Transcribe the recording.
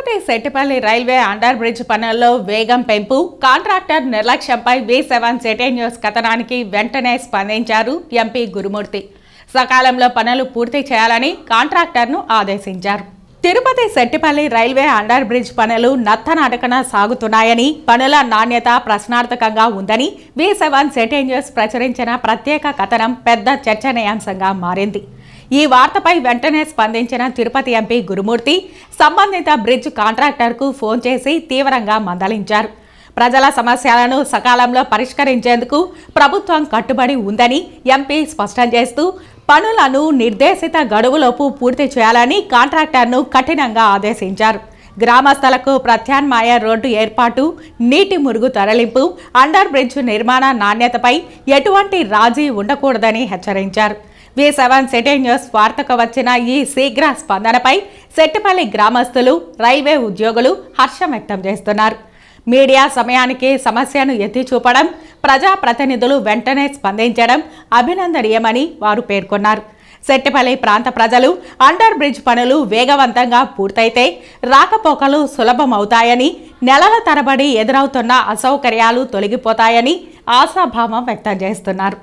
Tirupati Settipalli railway under bridge పనుల్లో వేగం పెంపు. కాంట్రాక్టర్ నిర్లక్ష్యంపై వి సెవెన్ సిటీ న్యూస్ కథనానికి వెంటనే స్పందించారు ఎంపీ గురుమూర్తి. సకాలంలో పనులు పూర్తి చేయాలని కాంట్రాక్టర్ను ఆదేశించారు. Tirupati Settipalli railway under bridge పనులు నత్తనాటకన సాగుతున్నాయని పనుల నాణ్యత ప్రశ్నార్థకంగా ఉందని వి సెవెన్ సిటీ న్యూస్ ప్రచురించిన ప్రత్యేక కథనం పెద్ద చర్చనీయాంశంగా మారింది. ఈ వార్తపై వెంటనే స్పందించిన తిరుపతి ఎంపీ గురుమూర్తి సంబంధిత బ్రిడ్జ్ కాంట్రాక్టర్కు ఫోన్ చేసి తీవ్రంగా మందలించారు. ప్రజల సమస్యలను సకాలంలో పరిష్కరించేందుకు ప్రభుత్వం కట్టుబడి ఉందని ఎంపీ స్పష్టం చేస్తూ పనులను నిర్దేశిత గడువులోపు పూర్తి చేయాలని కాంట్రాక్టర్ను కఠినంగా ఆదేశించారు. గ్రామస్తులకు ప్రత్యామ్నాయ రోడ్డు ఏర్పాటు నీటి మురుగు తరలింపు అండర్ బ్రిడ్జ్ నిర్మాణ నాణ్యతపై ఎటువంటి రాజీ ఉండకూడదని హెచ్చరించారు. వి సెవెన్ సిటీ న్యూస్ వార్తకు వచ్చిన ఈ శీఘ్ర స్పందనపై సెట్టిపల్లి గ్రామస్తులు రైల్వే ఉద్యోగులు హర్షం వ్యక్తం చేస్తున్నారు. మీడియా సమయానికి సమస్యను ఎత్తి చూపడం ప్రజాప్రతినిధులు వెంటనే స్పందించడం అభినందనీయమని వారు పేర్కొన్నారు. సెట్టిపల్లి ప్రాంత ప్రజలు అండర్ బ్రిడ్జ్ పనులు వేగవంతంగా పూర్తయితే రాకపోకలు సులభమవుతాయని నెలల తరబడి ఎదురవుతున్న అసౌకర్యాలు తొలగిపోతాయని ఆశాభావం వ్యక్తం చేస్తున్నారు.